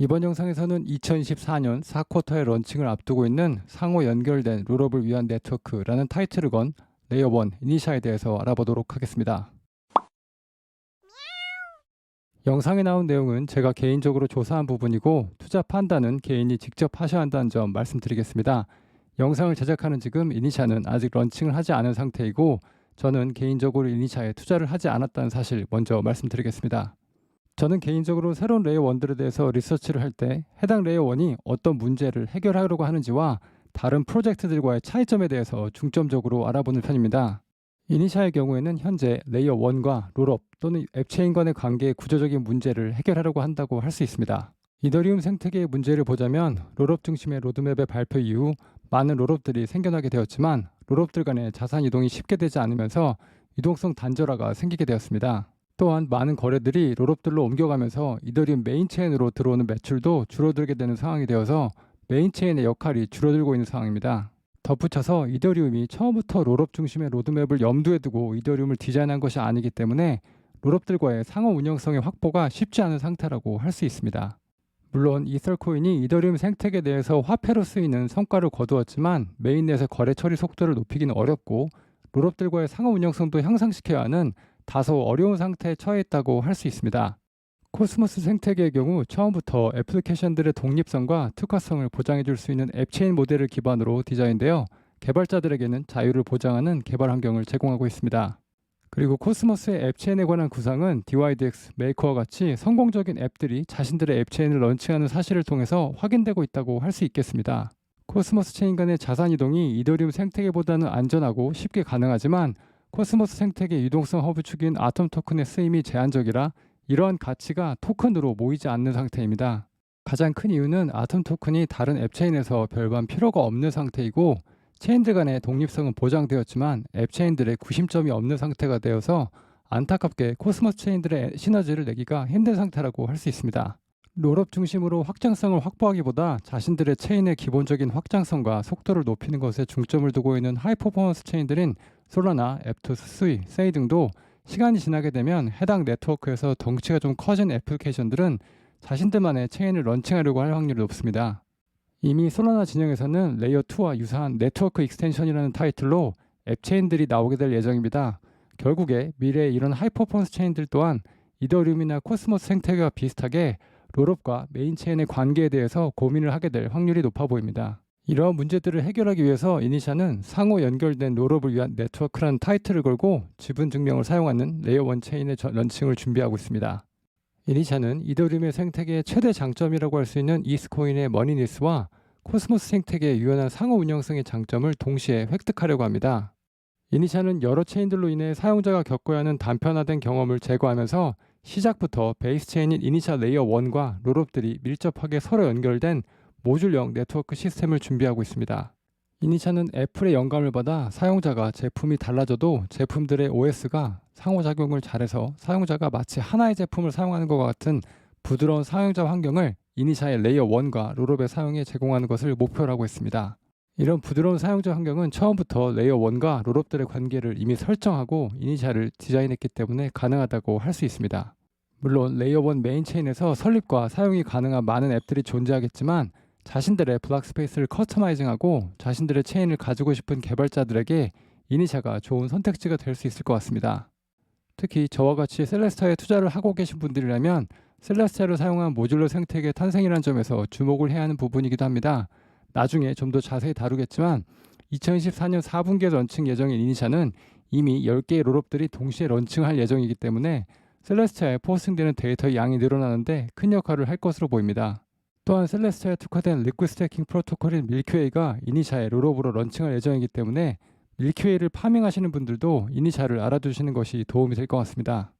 이번 영상에서는 2024년 4쿼터의 런칭을 앞두고 있는 상호 연결된 롤업을 위한 네트워크라는 타이틀을 건 레이어 1 이니샤에 대해서 알아보도록 하겠습니다. 영상에 나온 내용은 제가 개인적으로 조사한 부분이고 투자 판단은 개인이 직접 하셔야 한다는 점 말씀드리겠습니다. 영상을 제작하는 지금 이니샤는 아직 런칭을 하지 않은 상태이고 저는 개인적으로 이니샤에 투자를 하지 않았다는 사실 먼저 말씀드리겠습니다. 저는 개인적으로 새로운 레이어 1들에 대해서 리서치를 할 때 해당 레이어 1이 어떤 문제를 해결하려고 하는지와 다른 프로젝트들과의 차이점에 대해서 중점적으로 알아보는 편입니다. 이니샤의 경우에는 현재 레이어 1과 롤업 또는 앱체인 간의 관계의 구조적인 문제를 해결하려고 한다고 할 수 있습니다. 이더리움 생태계의 문제를 보자면 롤업 중심의 로드맵의 발표 이후 많은 롤업들이 생겨나게 되었지만 롤업들 간의 자산 이동이 쉽게 되지 않으면서 유동성 단절화가 생기게 되었습니다. 또한 많은 거래들이 롤업들로 옮겨가면서 이더리움 메인 체인으로 들어오는 매출도 줄어들게 되는 상황이 되어서 메인 체인의 역할이 줄어들고 있는 상황입니다. 덧붙여서 이더리움이 처음부터 롤업 중심의 로드맵을 염두에 두고 이더리움을 디자인한 것이 아니기 때문에 롤업들과의 상호 운영성의 확보가 쉽지 않은 상태라고 할 수 있습니다. 물론 이설코인이 이더리움 생태계에 대해서 화폐로 쓰이는 성과를 거두었지만 메인넷의 거래 처리 속도를 높이기는 어렵고 롤업들과의 상호 운영성도 향상시켜야 하는 다소 어려운 상태에 처해 있다고 할 수 있습니다. 코스모스 생태계의 경우 처음부터 애플리케이션들의 독립성과 특화성을 보장해 줄 수 있는 앱체인 모델을 기반으로 디자인되어 개발자들에게는 자유를 보장하는 개발 환경을 제공하고 있습니다. 그리고 코스모스의 앱체인에 관한 구상은 DYDX, 메이커와 같이 성공적인 앱들이 자신들의 앱체인을 런칭하는 사실을 통해서 확인되고 있다고 할 수 있겠습니다. 코스모스 체인 간의 자산 이동이 이더리움 생태계보다는 안전하고 쉽게 가능하지만 코스모스 생태계 유동성 허브 축인 아톰 토큰의 쓰임이 제한적이라 이러한 가치가 토큰으로 모이지 않는 상태입니다. 가장 큰 이유는 아톰 토큰이 다른 앱 체인에서 별반 필요가 없는 상태이고 체인들 간의 독립성은 보장되었지만 앱 체인들의 구심점이 없는 상태가 되어서 안타깝게 코스모스 체인들의 시너지를 내기가 힘든 상태라고 할 수 있습니다. 롤업 중심으로 확장성을 확보하기보다 자신들의 체인의 기본적인 확장성과 속도를 높이는 것에 중점을 두고 있는 하이퍼포먼스 체인들인 솔라나, 앱토스, 스위, 세이 등도 시간이 지나게 되면 해당 네트워크에서 덩치가 좀 커진 애플리케이션들은 자신들만의 체인을 런칭하려고 할 확률이 높습니다. 이미 솔라나 진영에서는 레이어 2와 유사한 네트워크 익스텐션이라는 타이틀로 앱 체인들이 나오게 될 예정입니다. 결국에 미래의 이런 하이퍼포먼스 체인들 또한 이더리움이나 코스모스 생태계와 비슷하게 롤업과 메인 체인의 관계에 대해서 고민을 하게 될 확률이 높아 보입니다. 이러한 문제들을 해결하기 위해서 이니샤는 상호 연결된 롤업을 위한 네트워크라는 타이틀을 걸고 지분 증명을 사용하는 레이어 1 체인의 런칭을 준비하고 있습니다. 이니샤는 이더리움의 생태계의 최대 장점이라고 할 수 있는 이스코인의 머니니스와 코스모스 생태계의 유연한 상호 운영성의 장점을 동시에 획득하려고 합니다. 이니샤는 여러 체인들로 인해 사용자가 겪어야 하는 단편화된 경험을 제거하면서 시작부터 베이스 체인인 이니샤 레이어 1과 롤업들이 밀접하게 서로 연결된 모듈형 네트워크 시스템을 준비하고 있습니다. 이니샤는 애플의 영감을 받아 사용자가 제품이 달라져도 제품들의 OS가 상호작용을 잘해서 사용자가 마치 하나의 제품을 사용하는 것과 같은 부드러운 사용자 환경을 이니샤의 레이어 1과 롤업의 사용에 제공하는 것을 목표로 하고 있습니다. 이런 부드러운 사용자 환경은 처음부터 레이어 1과 롤업들의 관계를 이미 설정하고 이니샤를 디자인했기 때문에 가능하다고 할 수 있습니다. 물론 레이어 1 메인 체인에서 설립과 사용이 가능한 많은 앱들이 존재하겠지만 자신들의 블락 스페이스를 커스터마이징하고 자신들의 체인을 가지고 싶은 개발자들에게 이니샤가 좋은 선택지가 될 수 있을 것 같습니다. 특히 저와 같이 셀레스타에 투자를 하고 계신 분들이라면 셀레스타를 사용한 모듈러 생태계 탄생이라는 점에서 주목을 해야 하는 부분이기도 합니다. 나중에 좀 더 자세히 다루겠지만 2024년 4분기에 런칭 예정인 이니샤는 이미 10개의 롤업들이 동시에 런칭할 예정이기 때문에 셀레스타에 포스팅되는 데이터의 양이 늘어나는데 큰 역할을 할 것으로 보입니다. 또한 셀레스타에 특화된 리퀴드 스테이킹 프로토콜인 밀키웨이가 이니샤의 롤업으로 런칭할 예정이기 때문에 밀키웨이를 파밍하시는 분들도 이니샤를 알아두시는 것이 도움이 될 것 같습니다.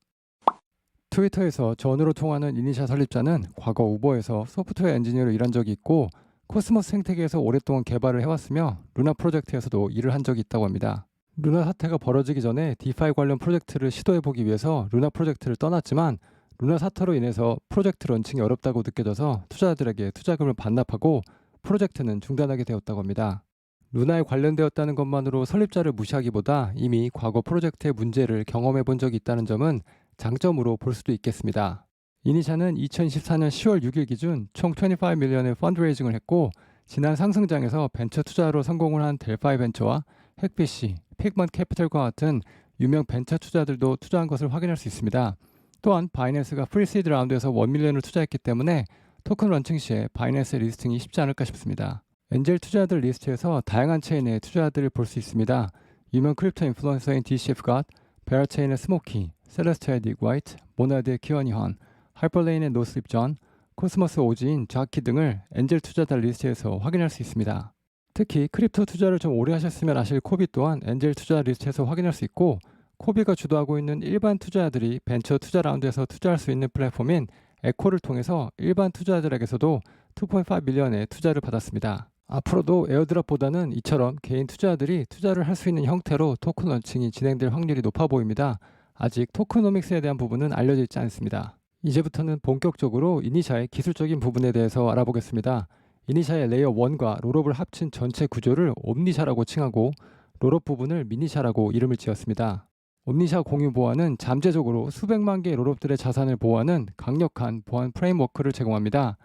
트위터에서 전으로 통하는 이니샤 설립자는 과거 우버에서 소프트웨어 엔지니어로 일한 적이 있고 코스모스 생태계에서 오랫동안 개발을 해왔으며 루나 프로젝트에서도 일을 한 적이 있다고 합니다. 루나 사태가 벌어지기 전에 디파이 관련 프로젝트를 시도해보기 위해서 루나 프로젝트를 떠났지만 루나 사태로 인해서 프로젝트 런칭이 어렵다고 느껴져서 투자자들에게 투자금을 반납하고 프로젝트는 중단하게 되었다고 합니다. 루나에 관련되었다는 것만으로 설립자를 무시하기보다 이미 과거 프로젝트의 문제를 경험해 본 적이 있다는 점은 장점으로 볼 수도 있겠습니다. 이니샤는 2024년 10월 6일 기준 총 25밀리언의 펀드레이징을 했고 지난 상승장에서 벤처 투자로 성공을 한 델파이 벤처와 핵비시, 픽먼 캐피털과 같은 유명 벤처 투자들도 투자한 것을 확인할 수 있습니다. 또한 바이낸스가 프리시드 라운드에서 1밀리언을 투자했기 때문에 토큰 런칭 시에 바이낸스 리스팅이 쉽지 않을까 싶습니다. 엔젤 투자들 리스트에서 다양한 체인의 투자들을 볼 수 있습니다. 유명 크립토 인플루언서인 DCF가 베라체인의 스모키, 셀레스트의 닉 화이트, 모나드의 키어니 헌, 하이퍼레인의 존, 코스모스 오지인 자키 등을 엔젤 투자자 리스트에서 확인할 수 있습니다. 특히 크립토 투자를 좀 오래 하셨으면 아실 코비 또한 엔젤 투자 리스트에서 확인할 수 있고 코비가 주도하고 있는 일반 투자자들이 벤처 투자 라운드에서 투자할 수 있는 플랫폼인 에코를 통해서 일반 투자자들에게서도 2.5 밀리언의 투자를 받았습니다. 앞으로도 에어드랍보다는 이처럼 개인 투자자들이 투자를 할 수 있는 형태로 토큰 런칭이 진행될 확률이 높아 보입니다. 아직 토크노믹스에 대한 부분은 알려져 있지 않습니다. 이제부터는 본격적으로 이니샤의 기술적인 부분에 대해서 알아보겠습니다. 이니샤의 레이어 1과 롤업을 합친 전체 구조를 옴니샤라고 칭하고 롤업 부분을 미니샤라고 이름을 지었습니다. 옴니샤 공유 보안은 잠재적으로 수백만 개의 롤업들의 자산을 보호하는 강력한 보안 프레임워크를 제공합니다.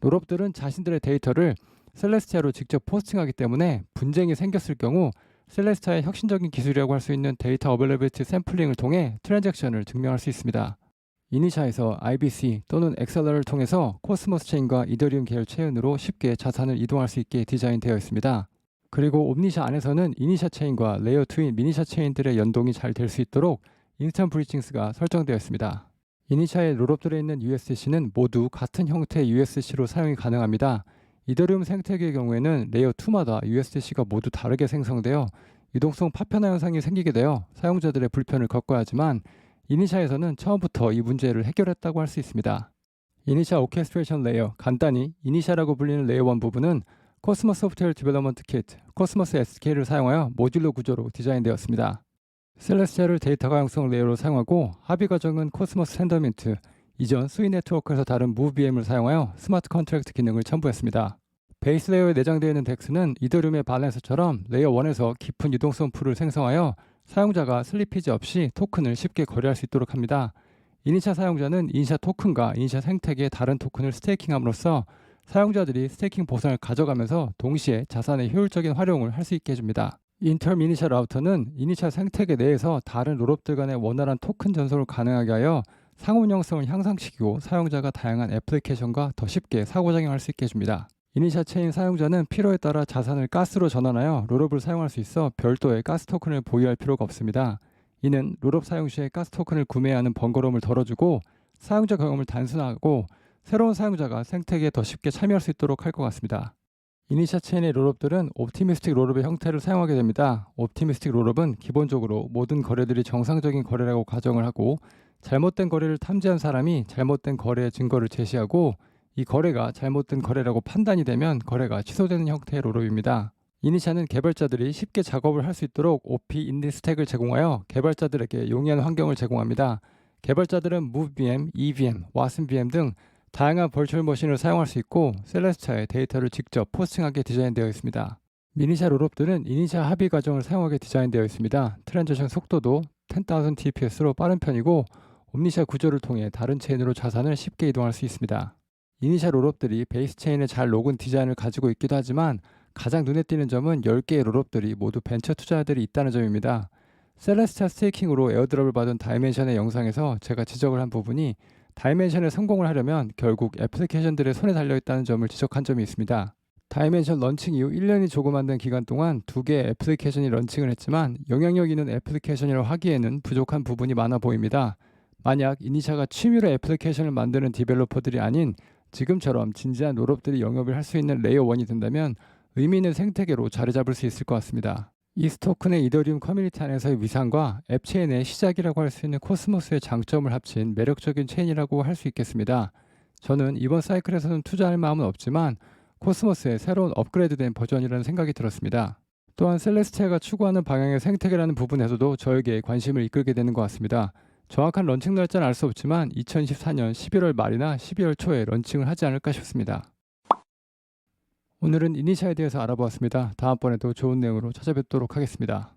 롤업들은 자신들의 데이터를 셀레스티아로 직접 포스팅하기 때문에 분쟁이 생겼을 경우 셀레스타의 혁신적인 기술이라고 할 수 있는 데이터 어벨레비티 샘플링을 통해 트랜잭션을 증명할 수 있습니다. 이니샤에서 IBC 또는 엑셀러를 통해서 코스모스 체인과 이더리움 계열 체인으로 쉽게 자산을 이동할 수 있게 디자인되어 있습니다. 그리고 옴니샤 안에서는 이니샤 체인과 레이어 2인 미니샤 체인들의 연동이 잘 될 수 있도록 인스턴 브리칭스가 설정되어 있습니다. 이니샤의 롤업들에 있는 USDC는 모두 같은 형태의 USDC로 사용이 가능합니다. 이더리움 생태계의 경우에는 레이어 2마다 USDC가 모두 다르게 생성되어 유동성 파편화 현상이 생기게 되어 사용자들의 불편을 겪어야 하지만 이니샤에서는 처음부터 이 문제를 해결했다고 할 수 있습니다. 이니샤 오케스트레이션 레이어, 간단히 이니샤라고 불리는 레이어 1 부분은 코스모스 소프트웨어 디벨로먼트 키트, 코스모스 SK를 사용하여 모듈러 구조로 디자인되었습니다. 셀레스티아를 데이터 가용성 레이어로 사용하고 합의 과정은 코스모스 샌더민트, 이전 수위 네트워크에서 다른 무브VM을 사용하여 스마트 컨트랙트 기능을 첨부했습니다. 베이스 레이어에 내장되어 있는 덱스는 이더리움의 밸런스처럼 레이어 1에서 깊은 유동성 풀을 생성하여 사용자가 슬리피지 없이 토큰을 쉽게 거래할 수 있도록 합니다. 이니샤 사용자는 이니샤 토큰과 이니샤 생태계의 다른 토큰을 스테이킹함으로써 사용자들이 스테이킹 보상을 가져가면서 동시에 자산의 효율적인 활용을 할 수 있게 해줍니다. 인터 미니샤 라우터는 이니샤 생태계 내에서 다른 롤업들 간의 원활한 토큰 전송을 가능하게 하여 상호 운영성을 향상시키고 사용자가 다양한 애플리케이션과 더 쉽게 상호작용할 수 있게 해줍니다. 이니샤 체인 사용자는 필요에 따라 자산을 가스로 전환하여 롤업을 사용할 수 있어 별도의 가스 토큰을 보유할 필요가 없습니다. 이는 롤업 사용 시에 가스 토큰을 구매해야 하는 번거로움을 덜어주고 사용자 경험을 단순화하고 새로운 사용자가 생태계에 더 쉽게 참여할 수 있도록 할 것 같습니다. 이니샤 체인의 롤업들은 옵티미스틱 롤업의 형태를 사용하게 됩니다. 옵티미스틱 롤업은 기본적으로 모든 거래들이 정상적인 거래라고 가정을 하고 잘못된 거래를 탐지한 사람이 잘못된 거래의 증거를 제시하고 이 거래가 잘못된 거래라고 판단이 되면 거래가 취소되는 형태의 롤업입니다. 이니샤는 개발자들이 쉽게 작업을 할 수 있도록 OP 인디 스택을 제공하여 개발자들에게 용이한 환경을 제공합니다. 개발자들은 MoveVM, EVM, WASM-VM 등 다양한 버추얼 머신을 사용할 수 있고 셀레스타의 데이터를 직접 포스팅하게 디자인되어 있습니다. 미니샤 롤업들은 이니샤 합의 과정을 사용하게 디자인되어 있습니다. 트랜지션 속도도 10,000 TPS로 빠른 편이고 옴니샤 구조를 통해 다른 체인으로 자산을 쉽게 이동할 수 있습니다. 이니샤 롤업들이 베이스 체인에 잘 녹은 디자인을 가지고 있기도 하지만 가장 눈에 띄는 점은 10개의 롤업들이 모두 벤처 투자자들이 있다는 점입니다. 셀레스타 스테이킹으로 에어드랍을 받은 다이멘션의 영상에서 제가 지적을 한 부분이 다이멘션에 성공을 하려면 결국 애플리케이션들의 손에 달려 있다는 점을 지적한 점이 있습니다. 다이멘션 런칭 이후 1년이 조금 안된 기간 동안 두 개의 애플리케이션이 런칭을 했지만 영향력 있는 애플리케이션이라고 하기에는 부족한 부분이 많아 보입니다. 만약 이니샤가 취미로 애플리케이션을 만드는 디벨로퍼들이 아닌 지금처럼 진지한 롤업들이 영업을 할 수 있는 레이어 1이 된다면 의미 있는 생태계로 자리 잡을 수 있을 것 같습니다. 이스토큰의 이더리움 커뮤니티 안에서의 위상과 앱 체인의 시작이라고 할 수 있는 코스모스의 장점을 합친 매력적인 체인이라고 할 수 있겠습니다. 저는 이번 사이클에서는 투자할 마음은 없지만 코스모스의 새로운 업그레이드된 버전이라는 생각이 들었습니다. 또한 셀레스티아가 추구하는 방향의 생태계라는 부분에서도 저에게 관심을 이끌게 되는 것 같습니다. 정확한 런칭 날짜는 알 수 없지만 2024년 11월 말이나 12월 초에 런칭을 하지 않을까 싶습니다. 오늘은 이니샤에 대해서 알아보았습니다. 다음번에도 좋은 내용으로 찾아뵙도록 하겠습니다.